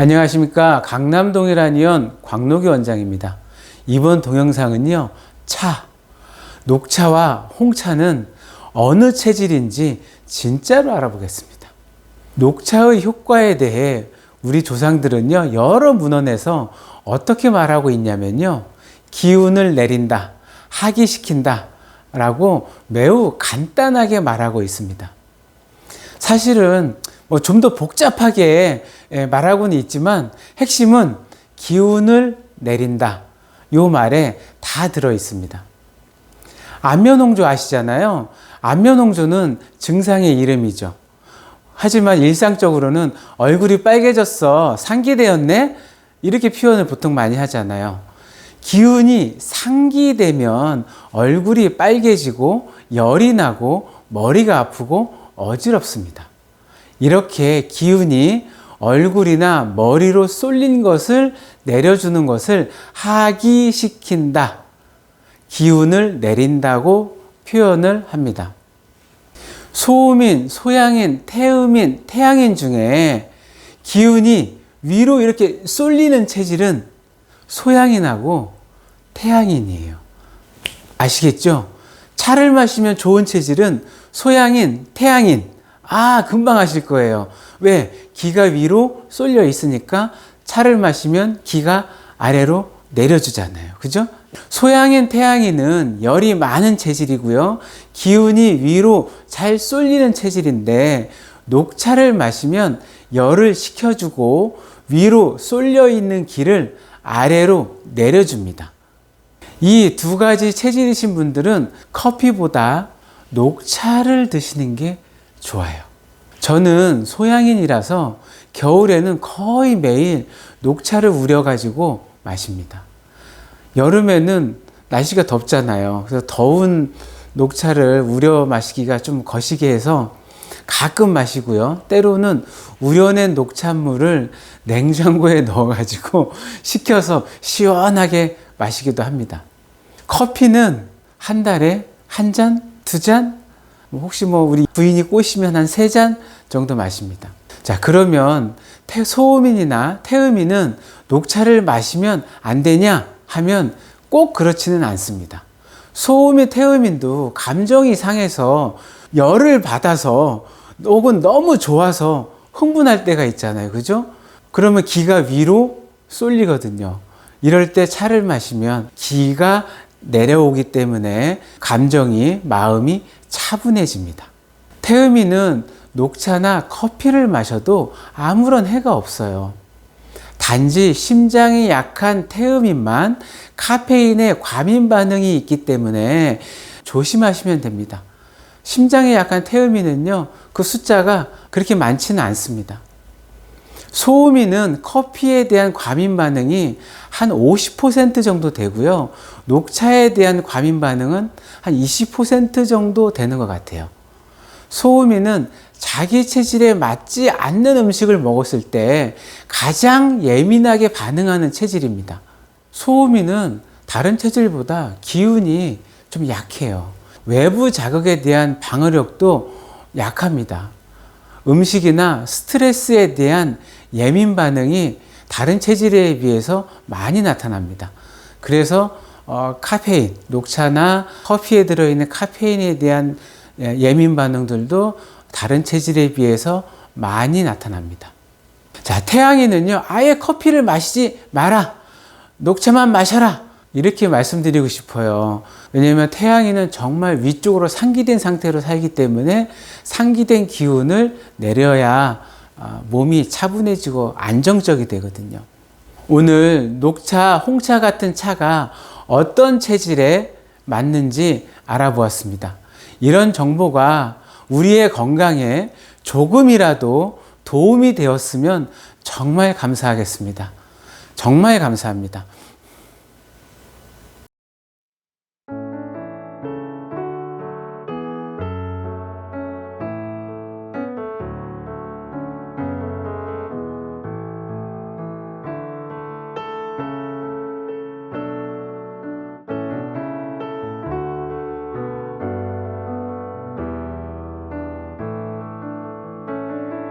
안녕하십니까. 강남동일한의원 광록이 원장입니다. 이번 동영상은요, 차, 녹차와 홍차는 어느 체질인지 진짜로 알아보겠습니다. 녹차의 효과에 대해 우리 조상들은요, 여러 문헌에서 어떻게 말하고 있냐면요, 기운을 내린다, 하기시킨다, 라고 매우 간단하게 말하고 있습니다. 사실은 뭐 좀 더 복잡하게 예, 말하고는 있지만 핵심은 기운을 내린다. 요 말에 다 들어 있습니다. 안면홍조 아시잖아요. 안면홍조는 증상의 이름이죠. 하지만 일상적으로는 얼굴이 빨개졌어. 상기되었네? 이렇게 표현을 보통 많이 하잖아요. 기운이 상기되면 얼굴이 빨개지고 열이 나고 머리가 아프고 어지럽습니다. 이렇게 기운이 얼굴이나 머리로 쏠린 것을 내려주는 것을 하기시킨다. 기운을 내린다고 표현을 합니다. 소음인, 소양인, 태음인, 태양인 중에 기운이 위로 이렇게 쏠리는 체질은 소양인하고 태양인이에요. 아시겠죠? 차를 마시면 좋은 체질은 소양인, 태양인. 아, 금방 아실 거예요. 왜? 기가 위로 쏠려 있으니까 차를 마시면 기가 아래로 내려주잖아요. 그죠? 소양인, 태양인은 열이 많은 체질이고요. 기운이 위로 잘 쏠리는 체질인데, 녹차를 마시면 열을 식혀주고 위로 쏠려 있는 기를 아래로 내려줍니다. 이 두 가지 체질이신 분들은 커피보다 녹차를 드시는 게 좋아요. 저는 소양인이라서 겨울에는 거의 매일 녹차를 우려가지고 마십니다. 여름에는 날씨가 덥잖아요. 그래서 더운 녹차를 우려 마시기가 좀 거시기 해서 가끔 마시고요. 때로는 우려낸 녹차물을 냉장고에 넣어가지고 식혀서 시원하게 마시기도 합니다. 커피는 한 달에 한 잔, 두 잔, 뭐 혹시 뭐 우리 부인이 꼬시면 한 세 잔 정도 마십니다. 자, 그러면 태, 소음인이나 태음인은 녹차를 마시면 안 되냐 하면 꼭 그렇지는 않습니다. 소음인, 태음인도 감정이 상해서 열을 받아서 혹은 너무 좋아서 흥분할 때가 있잖아요. 그죠? 그러면 기가 위로 쏠리거든요. 이럴 때 차를 마시면 기가 내려오기 때문에 감정이, 마음이 차분해집니다. 태음이는 녹차나 커피를 마셔도 아무런 해가 없어요. 단지 심장이 약한 태음인만 카페인에 과민 반응이 있기 때문에 조심하시면 됩니다. 심장에 약한 태음인은요, 그 숫자가 그렇게 많지는 않습니다. 소음인은 커피에 대한 과민 반응이 한 50% 정도 되고요. 녹차에 대한 과민 반응은 한 20% 정도 되는 것 같아요. 소음인은 자기 체질에 맞지 않는 음식을 먹었을 때 가장 예민하게 반응하는 체질입니다. 소음인은 다른 체질보다 기운이 좀 약해요. 외부 자극에 대한 방어력도 약합니다. 음식이나 스트레스에 대한 예민 반응이 다른 체질에 비해서 많이 나타납니다. 그래서 어, 카페인, 녹차나 커피에 들어있는 카페인에 대한 예민 반응들도 다른 체질에 비해서 많이 나타납니다. 자, 태양이는요, 아예 커피를 마시지 마라. 녹차만 마셔라. 이렇게 말씀드리고 싶어요. 왜냐하면 태양이는 정말 위쪽으로 상기된 상태로 살기 때문에 상기된 기운을 내려야 아, 몸이 차분해지고 안정적이 되거든요. 오늘 녹차, 홍차 같은 차가 어떤 체질에 맞는지 알아보았습니다. 이런 정보가 우리의 건강에 조금이라도 도움이 되었으면 정말 감사하겠습니다. 정말 감사합니다.